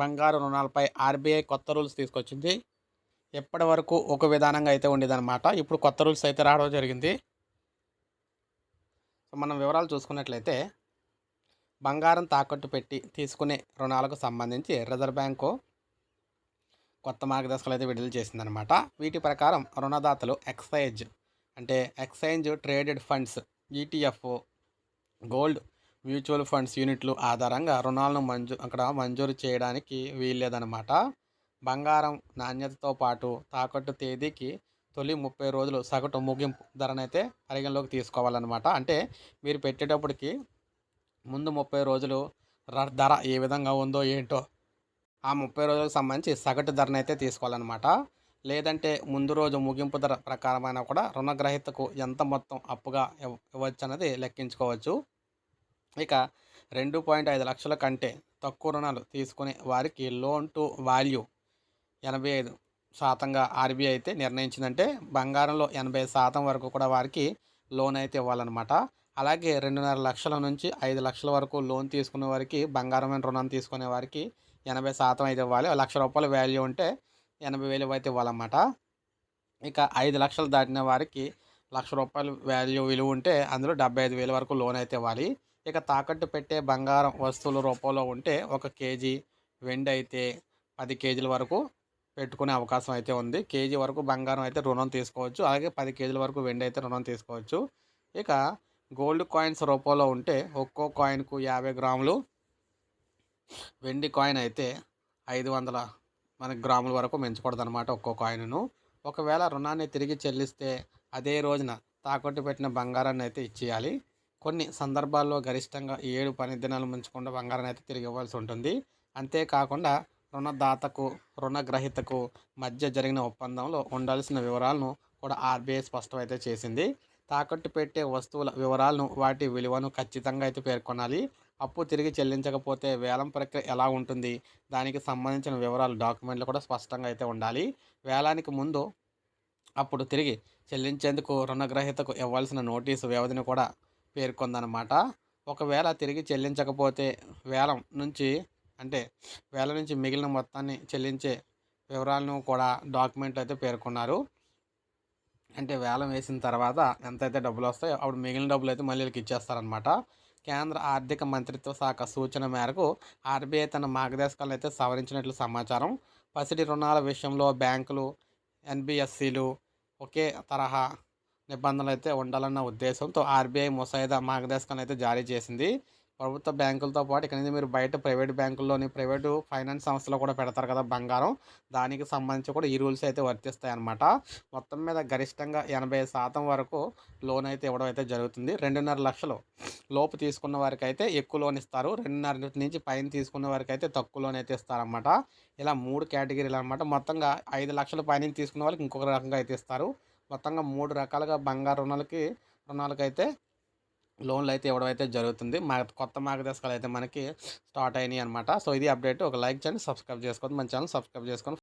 బంగారు రుణాలపై ఆర్బీఐ కొత్త రూల్స్ తీసుకొచ్చింది. ఎప్పటి వరకు ఒక విధానంగా అయితే ఉండేదన్నమాట. ఇప్పుడు కొత్త రూల్స్ అయితే రావడం జరిగింది. సో మనం వివరాలు చూసుకున్నట్లయితే బంగారం తాకట్టు పెట్టి తీసుకునే రుణాలకు సంబంధించి రిజర్వ్ బ్యాంకు కొత్త మార్గదర్శకాలు అయితే విడుదల చేసిందనమాట వీటి ప్రకారం రుణదాతలు ఎక్సైజ్ అంటే exchange traded funds ETF gold mutual funds యూనిట్లు ఆధారంగా రుణాలను మంజూ అక్కడ మంజూరు చేయడానికి వీల్లేదనమాట బంగారం నాణ్యతతో పాటు తాకట్టు తేదీకి తొలి ముప్పై రోజులు సగటు ముగింపు ధరనైతే పరిగణలోకి తీసుకోవాలన్నమాట. అంటే మీరు పెట్టేటప్పటికి ముందు ముప్పై రోజులు ధర ఏ విధంగా ఉందో ఏంటో ఆ ముప్పై రోజులకు సంబంధించి సగటు ధరనైతే తీసుకోవాలన్నమాట. లేదంటే ముందు రోజు ముగింపు ధర ప్రకారమైన కూడా రుణగ్రహీతకు ఎంత మొత్తం అప్పుగా ఇవ్వ- ఇవ్వచ్చు అన్నది లెక్కించుకోవచ్చు. ఇక రెండు పాయింట్ ఐదు లక్షల కంటే తక్కువ రుణాలు తీసుకునే వారికి లోన్ టు వాల్యూ ఎనభై ఐదు శాతంగా ఆర్బీఐ అయితే నిర్ణయించిందంటే బంగారంలో ఎనభై శాతం వరకు కూడా వారికి లోన్ అయితే ఇవ్వాలన్నమాట. అలాగే రెండున్నర లక్షల నుంచి ఐదు లక్షల వరకు లోన్ తీసుకునే వారికి బంగారమైన రుణం తీసుకునే వారికి ఎనభై శాతం అయితే ఇవ్వాలి. లక్ష రూపాయల వాల్యూ ఉంటే ఎనభై వేలు అయితే ఇవ్వాలన్నమాట. ఇక ఐదు లక్షలు దాటిన వారికి లక్ష రూపాయలు వాల్యూ విలువ ఉంటే అందులో డెబ్బై ఐదు వేల వరకు లోన్ అయితే ఇవ్వాలి. ఇక తాకట్టు పెట్టే బంగారం వస్తువుల రూపంలో ఉంటే ఒక కేజీ వెండి అయితే పది కేజీల వరకు పెట్టుకునే అవకాశం అయితే ఉంది. కేజీ వరకు బంగారం అయితే రుణం తీసుకోవచ్చు. అలాగే పది కేజీల వరకు వెండి అయితే రుణం తీసుకోవచ్చు. ఇక గోల్డ్ కాయిన్స్ రూపంలో ఉంటే ఒక్కో కాయిన్కు యాభై గ్రాములు వెండి కాయిన్ అయితే ఐదు వందల మన గ్రాముల వరకు మెంచకూడదు అనమాట ఒక్కో కాయిన్ను. ఒకవేళ రుణాన్ని తిరిగి చెల్లిస్తే అదే రోజున తాకట్టు పెట్టిన బంగారాన్ని అయితే ఇచ్చేయాలి. కొన్ని సందర్భాల్లో గరిష్టంగా ఏడు పని దినాలు ముంచకుండా బంగారాన్ని అయితే తిరిగి ఇవ్వాల్సి ఉంటుంది. అంతేకాకుండా రుణదాతకు రుణగ్రహీతకు మధ్య జరిగిన ఒప్పందంలో ఉండాల్సిన వివరాలను కూడా ఆర్బీఐ స్పష్టం అయితే చేసింది. తాకట్టు పెట్టే వస్తువుల వివరాలను వాటి విలువను ఖచ్చితంగా అయితే పేర్కొనాలి. అప్పు తిరిగి చెల్లించకపోతే వేలం ప్రక్రియ ఎలా ఉంటుంది? దానికి సంబంధించిన వివరాలు డాక్యుమెంట్లు కూడా స్పష్టంగా అయితే ఉండాలి. వేలానికి ముందు అప్పుడు తిరిగి చెల్లించేందుకు రుణగ్రహీతకు ఇవ్వాల్సిన నోటీసు వ్యవధిని కూడా పేర్కొందనమాట ఒకవేళ తిరిగి చెల్లించకపోతే వేలం నుంచి అంటే వేల నుంచి మిగిలిన మొత్తాన్ని చెల్లించే వివరాలను కూడా డాక్యుమెంట్ అయితే పేర్కొన్నారు. అంటే వేలం వేసిన తర్వాత ఎంతైతే డబ్బులు వస్తాయో అప్పుడు మిగిలిన డబ్బులు అయితే మళ్ళీ వీళ్ళకి ఇచ్చేస్తారనమాట కేంద్ర ఆర్థిక మంత్రిత్వ శాఖ సూచన మేరకు ఆర్బీఐ తన మార్గదర్శకాలను అయితే సవరించినట్లు సమాచారం. పసిడి రుణాల విషయంలో బ్యాంకులు ఎన్బిఎస్సిలు ఒకే తరహా నిబంధనలు అయితే ఉండాలన్న ఉద్దేశంతో ఆర్బీఐ ముసాయిదా మార్గదర్శకాలను అయితే జారీ చేసింది. ప్రభుత్వ బ్యాంకులతో పాటు ఇక్కడ నుంచి మీరు బయట ప్రైవేట్ బ్యాంకుల్లోని ప్రైవేటు ఫైనాన్స్ సంస్థలో కూడా పెడతారు కదా బంగారం. దానికి సంబంధించి కూడా ఈ రూల్స్ అయితే వర్తిస్తాయి మొత్తం మీద గరిష్టంగా ఎనభై శాతం వరకు లోన్ అయితే ఇవ్వడం అయితే జరుగుతుంది. రెండున్నర లక్షలు లోపు తీసుకున్న వారికి అయితే ఎక్కువ లోన్ ఇస్తారు. రెండున్నర నుంచి పైన తీసుకున్న వారికి అయితే తక్కువ లోన్ అయితే ఇస్తారన్నమాట. ఇలా మూడు కేటగిరీలు అనమాట మొత్తంగా ఐదు లక్షల పైన తీసుకున్న వాళ్ళకి ఇంకొక రకంగా అయితే ఇస్తారు. మొత్తంగా మూడు రకాలుగా బంగారు రుణాలకి రుణాలకైతే లోన్లు అయితే ఇవ్వడం అయితే జరుగుతుంది. మా కొత్త మార్గదర్శకాలు అయితే మనకి స్టార్ట్ అయినాయి అనమాట సో ఇది అప్డేట్. ఒక లైక్ చేయండి సబ్స్క్రైబ్ చేసుకోండి. మన ఛానల్ సబ్స్క్రైబ్ చేసుకొని